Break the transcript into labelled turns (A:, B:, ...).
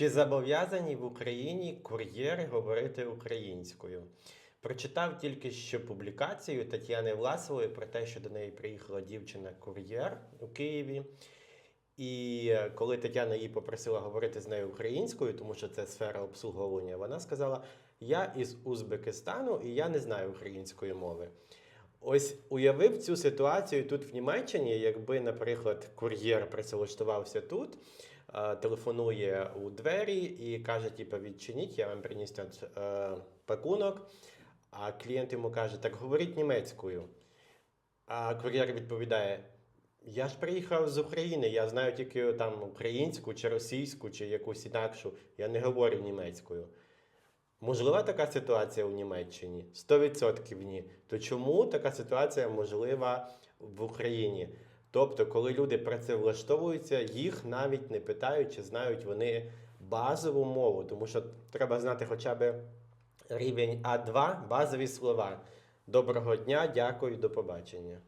A: Чи зобов'язані в Україні кур'єри говорити українською? Прочитав тільки що публікацію Тетяни Власової про те, що до неї приїхала дівчина-кур'єр у Києві. І коли Тетяна її попросила говорити з нею українською, тому що це сфера обслуговування, вона сказала: Я із Узбекистану і я не знаю української мови. Ось уявив цю ситуацію тут в Німеччині, якби, наприклад, кур'єр працевлаштувався тут, телефонує у двері і каже: типу, відчиніть, я вам приніс тут е, пакунок. А клієнт йому каже: Так говоріть німецькою. А кур'єр відповідає: Я ж приїхав з України, я знаю тільки там українську чи російську, чи якусь інакшу, я не говорю німецькою. Можлива така ситуація у Німеччині? 100% ні. То чому така ситуація можлива в Україні? Тобто, коли люди працевлаштовуються, їх навіть не питають, чи знають вони базову мову, тому що треба знати хоча б рівень А2, базові слова. Доброго дня, дякую, до побачення.